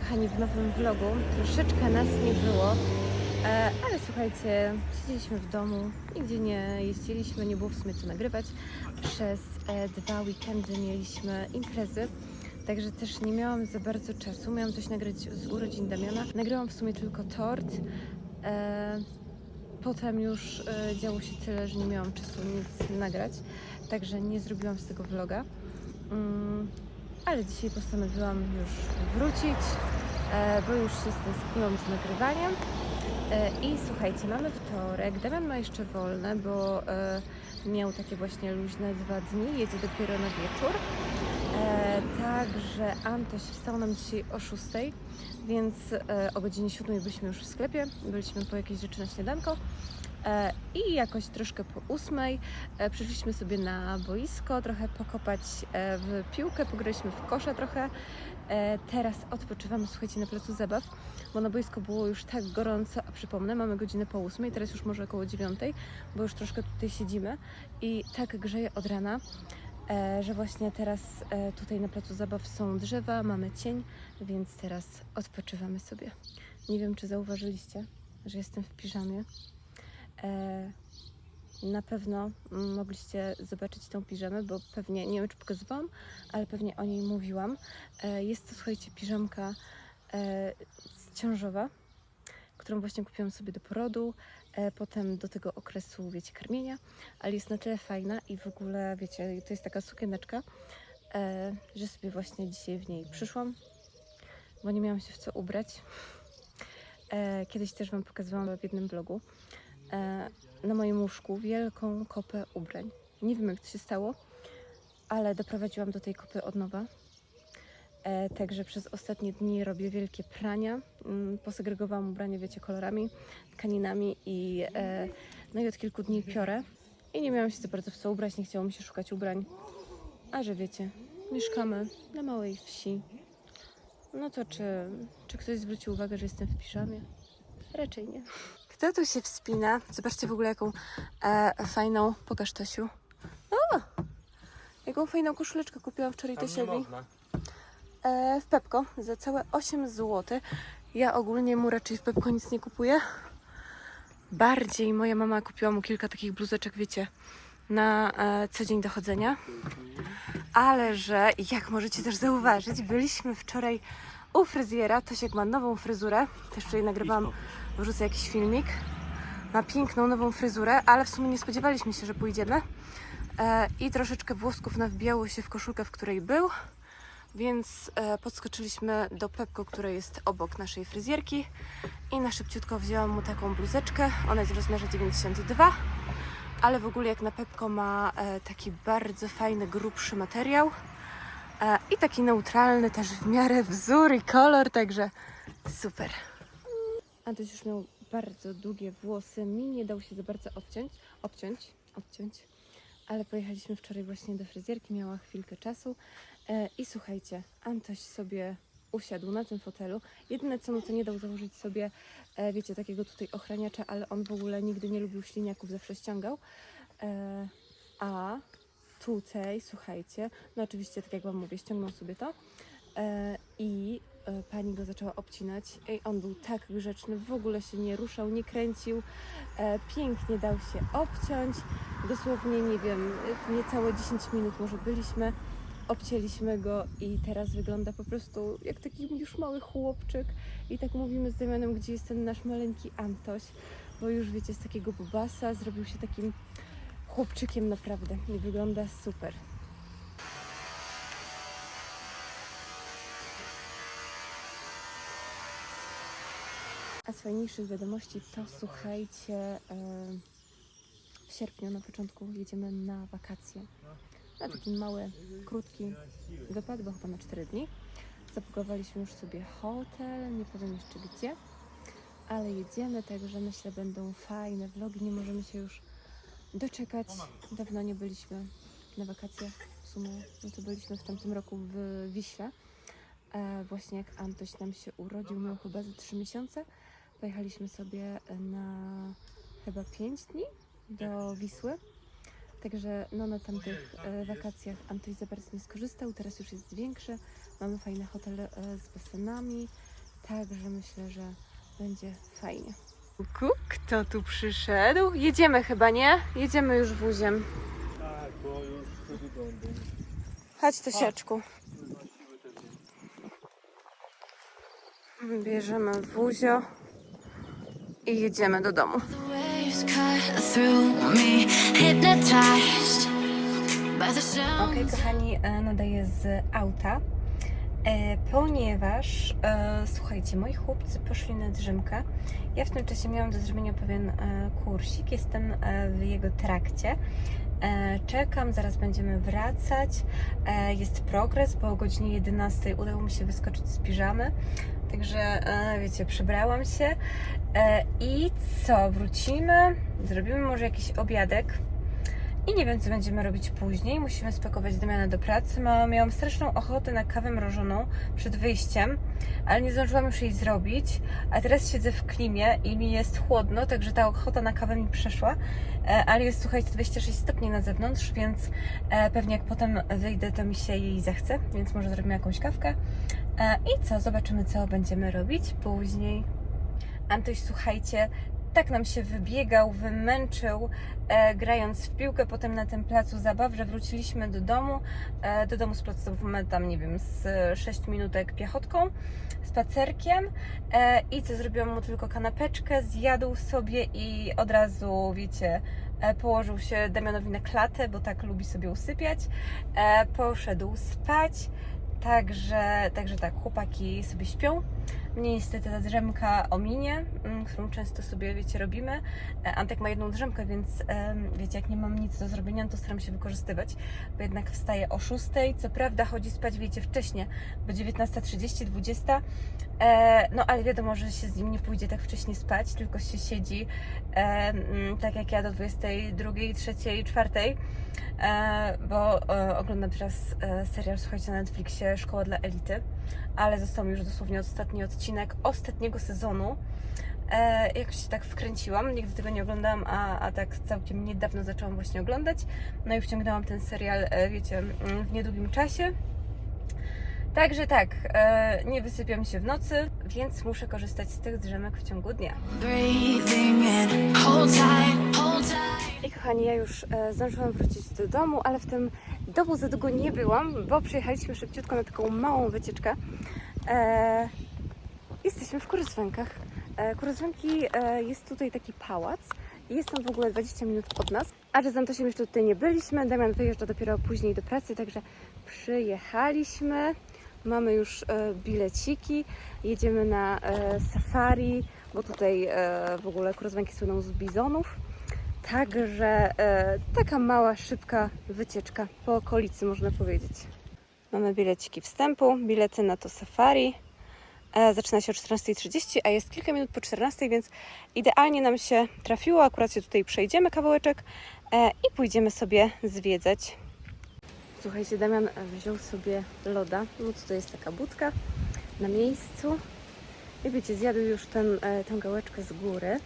kochani, w nowym vlogu. Troszeczkę nas nie było, e, ale słuchajcie, siedzieliśmy w domu, nigdzie nie jeździliśmy, nie było w sumie co nagrywać. Przez e, dwa weekendy mieliśmy imprezy, także też nie miałam za bardzo czasu. Miałam coś nagrać z urodzin Damiana. Nagrałam w sumie tylko tort. E, potem już działo się tyle, że nie miałam czasu nic nagrać, także nie zrobiłam z tego vloga. Ale dzisiaj postanowiłam już wrócić, e, bo już się stęskniłam z nagrywaniem. E, I słuchajcie, mamy wtorek. Damian ma jeszcze wolne, bo e, miał takie właśnie luźne dwa dni. Jedzie dopiero na wieczór. Także Antoś wstał nam dzisiaj o 6, więc o godzinie 7 byliśmy już w sklepie. Byliśmy po jakieś rzeczy na śniadanko. E, I jakoś troszkę po ósmej e, przyszliśmy sobie na boisko, trochę pokopać e, w piłkę, pograliśmy w kosza trochę. Teraz odpoczywamy, słuchajcie, na placu zabaw, bo na boisko było już tak gorąco, a przypomnę, mamy godzinę po ósmej, teraz już może około dziewiątej, bo już troszkę tutaj siedzimy i tak grzeje od rana, że właśnie teraz tutaj na placu zabaw są drzewa, mamy cień, więc teraz odpoczywamy sobie. Nie wiem, czy zauważyliście, że jestem w piżamie. E, na pewno mogliście zobaczyć tą piżamę, bo pewnie, nie wiem czy pokazywałam, ale pewnie o niej mówiłam. E, jest to, słuchajcie, piżamka e, ciążowa, którą właśnie kupiłam sobie do porodu, potem do tego okresu, wiecie, karmienia, ale jest na tyle fajna i w ogóle, wiecie, to jest taka sukieneczka, że sobie właśnie dzisiaj w niej przyszłam, bo nie miałam się w co ubrać. Kiedyś też Wam pokazywałam w jednym vlogu e, na moim łóżku wielką kopę ubrań. Nie wiem jak to się stało, ale doprowadziłam do tej kopy od nowa. E, także przez ostatnie dni robię wielkie prania. Mm, posegregowałam ubranie, wiecie, kolorami, tkaninami i e, no i od kilku dni piorę. I nie miałam się za bardzo w co ubrać, nie chciało mi się szukać ubrań. A że wiecie, mieszkamy na małej wsi. No to czy, czy ktoś zwrócił uwagę, że jestem w piżamie? Raczej nie. Kto tu się wspina? Zobaczcie w ogóle jaką e, fajną, pokaż Tosiu. O! Jaką fajną koszuleczkę kupiłam wczoraj Tam Tosiowi e, w Pepko za całe 8 zł. Ja ogólnie mu raczej w Pepko nic nie kupuję. Bardziej moja mama kupiła mu kilka takich bluzeczek, wiecie, na e, co dzień dochodzenia. Ale że, jak możecie też zauważyć, byliśmy wczoraj u fryzjera. Tosiek ma nową fryzurę. Też wczoraj nagrywałam, wrzucę jakiś filmik. Ma piękną nową fryzurę, ale w sumie nie spodziewaliśmy się, że pójdziemy. E, I troszeczkę włosków nawbijało się w koszulkę, w której był. Więc e, podskoczyliśmy do Pepko, które jest obok naszej fryzjerki i na szybciutko wzięłam mu taką bluzeczkę. Ona jest w rozmiarze 92, ale w ogóle jak na Pepko ma e, taki bardzo fajny, grubszy materiał i taki neutralny też w miarę wzór i kolor, także super. Antoś już miał bardzo długie włosy, mi nie dał się za bardzo odciąć, obciąć, odciąć, ale pojechaliśmy wczoraj właśnie do fryzjerki, miała chwilkę czasu e, i słuchajcie, Antoś sobie usiadł na tym fotelu. Jedyne co, no to nie dał założyć sobie, e, wiecie, takiego tutaj ochraniacza, ale on w ogóle nigdy nie lubił śliniaków, zawsze ściągał. E, a tutaj, słuchajcie, no oczywiście, tak jak Wam mówię, ściągnął sobie to e, i e, pani go zaczęła obcinać i on był tak grzeczny, w ogóle się nie ruszał, nie kręcił, e, pięknie dał się obciąć, dosłownie, nie wiem, niecałe 10 minut może byliśmy, obcięliśmy go i teraz wygląda po prostu jak taki już mały chłopczyk i tak mówimy z Damianem, gdzie jest ten nasz maleńki Antoś, bo już wiecie, z takiego bobasa zrobił się takim chłopczykiem naprawdę i wygląda super. A z fajniejszych wiadomości to słuchajcie, w sierpniu na początku jedziemy na wakacje. Na taki mały, krótki wypad, bo chyba na 4 dni. Zapakowaliśmy już sobie hotel, nie powiem jeszcze gdzie, ale jedziemy, także myślę będą fajne vlogi, nie możemy się już doczekać. Dawno nie byliśmy na wakacjach, w sumie no to byliśmy w tamtym roku w Wiśle. E, właśnie jak Antoś nam się urodził, miał chyba ze 3 miesiące. Pojechaliśmy sobie na chyba 5 dni do Wisły. Także no, na tamtych e, wakacjach Antoś za bardzo nie skorzystał, teraz już jest większy. Mamy fajny hotel e, z basenami, Także myślę, że będzie fajnie. Kto tu przyszedł? Jedziemy chyba, nie? Jedziemy już wóziem. Tak, bo już będą. Chodź to sieczku. Bierzemy wózio i jedziemy do domu. Okej, kochani, e, nadaję z auta, e, ponieważ e, słuchajcie, moi chłopcy poszli na drzemkę. Ja w tym czasie miałam do zrobienia pewien e, kursik, jestem e, w jego trakcie. E, czekam, zaraz będziemy wracać. E, jest progres, bo o godzinie 11 udało mi się wyskoczyć z piżamy. Także e, wiecie, przebrałam się. E, I co, wrócimy, zrobimy może jakiś obiadek. I nie wiem, co będziemy robić później. Musimy spakować Damiana do pracy. Miałam straszną ochotę na kawę mrożoną przed wyjściem, ale nie zdążyłam już jej zrobić. A teraz siedzę w klimie i mi jest chłodno, także ta ochota na kawę mi przeszła. E, ale jest, słuchajcie, 26 stopni na zewnątrz, więc e, pewnie jak potem wyjdę, to mi się jej zechce, więc może zrobimy jakąś kawkę. E, I co? Zobaczymy, co będziemy robić później. Antoś, słuchajcie, tak nam się wybiegał, wymęczył, e, grając w piłkę potem na tym placu zabaw, że wróciliśmy do domu. E, do domu z placów tam, nie wiem, z 6 minutek piechotką, spacerkiem. E, I co, zrobiłam mu tylko kanapeczkę, zjadł sobie i od razu, wiecie, e, położył się Damianowi na klatę, bo tak lubi sobie usypiać. E, poszedł spać. Także, także tak, chłopaki sobie śpią. Niestety ta drzemka ominie, mm, którą często sobie, wiecie, robimy. E, Antek ma jedną drzemkę, więc wiecie, jak nie mam nic do zrobienia, to staram się wykorzystywać, bo jednak wstaję o 6. Co prawda chodzi spać, wiecie, wcześnie, bo 19.30, 20. E, no ale wiadomo, że się z nim nie pójdzie tak wcześnie spać, tylko się siedzi e, mm, tak jak ja do 22, 3, 4. E, bo oglądam teraz serial, słuchajcie, na Netflixie Szkoła dla Elity, ale został już dosłownie ostatni odcinek ostatniego sezonu. E, jakoś się tak wkręciłam, nigdy tego nie oglądałam, a, a tak całkiem niedawno zaczęłam właśnie oglądać. No i wciągnęłam ten serial, e, wiecie, mm, w niedługim czasie. Także tak, e, nie wysypiam się w nocy, więc muszę korzystać z tych drzemek w ciągu dnia. Breathing in, hold tight, hold tight. I kochani, ja już e, zdążyłam wrócić do domu, ale w tym domu za długo nie byłam, bo przyjechaliśmy szybciutko na taką małą wycieczkę. E, jesteśmy w Kuryswankach. E, e, jest tutaj taki pałac jest tam w ogóle 20 minut od nas. A że z Antosiem jeszcze tutaj nie byliśmy, Damian wyjeżdża dopiero później do pracy, także przyjechaliśmy. Mamy już e, bileciki, jedziemy na e, safari, bo tutaj e, w ogóle Kuryswanki słyną z bizonów. Także e, taka mała, szybka wycieczka po okolicy, można powiedzieć. Mamy bileciki wstępu, bilety na to safari. E, zaczyna się o 14.30, a jest kilka minut po 14.00, więc idealnie nam się trafiło. Akurat się tutaj przejdziemy kawałeczek e, i pójdziemy sobie zwiedzać. Słuchajcie, Damian wziął sobie loda. No tutaj jest taka budka na miejscu. I wiecie, zjadł już ten, e, tę gałeczkę z góry.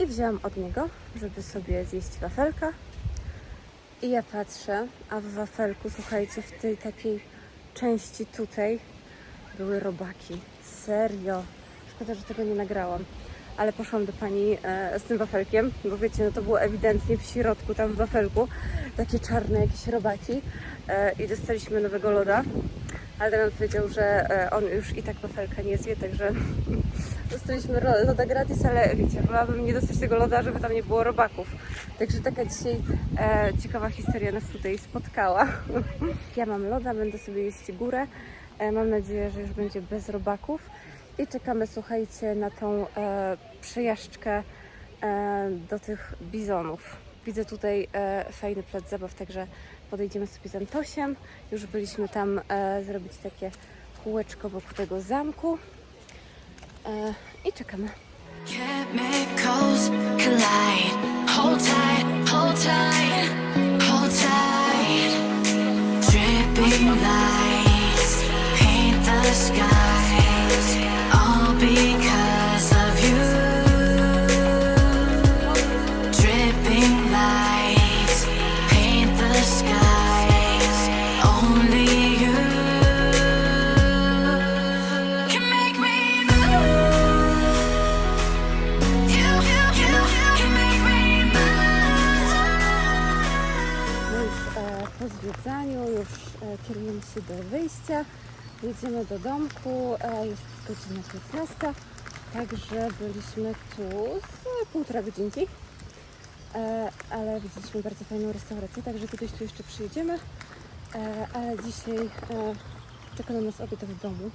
I wzięłam od niego, żeby sobie zjeść wafelka. I ja patrzę, a w wafelku, słuchajcie, w tej takiej części tutaj były robaki. Serio. Szkoda, że tego nie nagrałam. Ale poszłam do pani e, z tym wafelkiem, bo wiecie, no to było ewidentnie w środku, tam w wafelku, takie czarne jakieś robaki. E, I dostaliśmy nowego loda. Ale Damian powiedział, że e, on już i tak wafelka nie zje, także dostaliśmy loda gratis, ale wiecie, wolałabym nie dostać tego loda, żeby tam nie było robaków. Także taka dzisiaj e, ciekawa historia nas tutaj spotkała. ja mam loda, będę sobie jeść górę. E, mam nadzieję, że już będzie bez robaków. I czekamy, słuchajcie, na tą e, przejażdżkę e, do tych bizonów. Widzę tutaj e, fajny plac zabaw, także podejdziemy sobie z Antosiem. Już byliśmy tam e, zrobić takie kółeczko wokół tego zamku. E, I czekamy. Chemicals collide. Hold tight, hold tight, hold tight. Dripping lights paint the skies. Jedziemy do domku, jest godzina 15, także byliśmy tu z półtora godzinki. E, ale widzieliśmy bardzo fajną restaurację, także kiedyś tu jeszcze przyjedziemy. E, ale dzisiaj e, czeka na nas obiad w domu,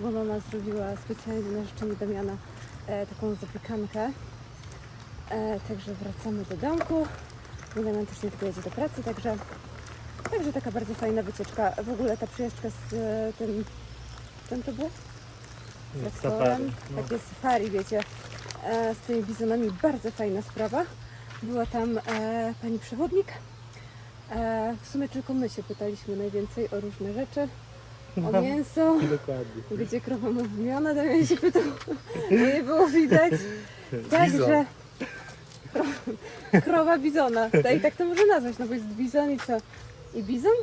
bo mama zrobiła specjalnie na życzenie Damiana taką zapiekankę. Także wracamy do domku. Damian też niedługo jedzie do pracy, także, także taka bardzo fajna wycieczka. W ogóle ta przyjażdżka z e, tym, czym to było? Traktorem. No. Takie safari, wiecie, e, z tymi bizonami. Bardzo fajna sprawa. Była tam e, pani przewodnik. E, w sumie tylko my się pytaliśmy najwięcej o różne rzeczy. O mięso, Dokładnie. gdzie krowa ma wymiana, Damian się pytał, nie było widać. Także kro- krowa bizona. I tak to może nazwać, no bo jest bizon i co? I bizon?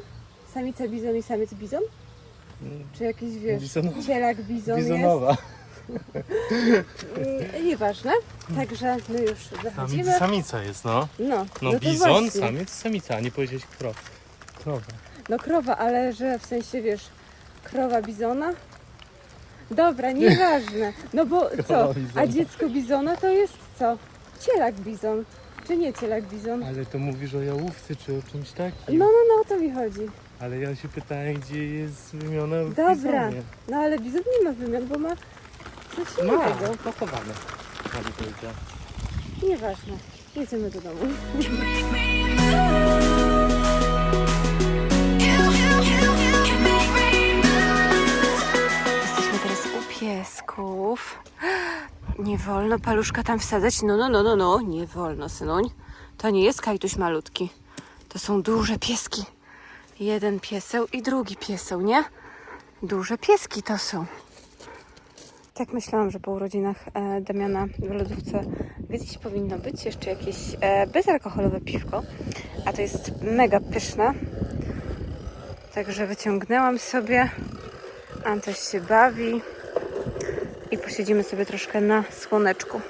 Samica bizon i samiec bizon? Czy jakiś, wiesz, Bizonowa. cielak bizon jest? Bizonowa. Mm, Nieważne. Także my już wychodzimy. Samica, samica jest, no. No, No, to bizon, właśnie. samiec, samica, a nie powiedzieć krowa. Krowa. No krowa, ale że w sensie wiesz, krowa bizona? Dobra, nieważne. No bo co? Krowa bizona. A dziecko bizona to jest co? Cielak bizon. Czy nie cielak bizon? Ale to mówisz o jałówce czy o czymś takim. No, no, no, o to mi chodzi. Ale ja się pytałem, gdzie jest wymiona w Dobra. bizonie. No ale bizon nie ma wymian, bo ma coś Ma, innego. pakowane. Powiedziała. Nieważne. Jedziemy do domu. Wolno paluszka tam wsadzać. No, no, no, no, no. Nie wolno, synuń. To nie jest kajtuś malutki. To są duże pieski. Jeden pieseł i drugi pieseł, nie? Duże pieski to są. Tak myślałam, że po urodzinach e, Damiana w lodówce gdzieś powinno być jeszcze jakieś e, bezalkoholowe piwko. A to jest mega pyszne. Także wyciągnęłam sobie. Antoś się bawi. I posiedzimy sobie troszkę na słoneczku.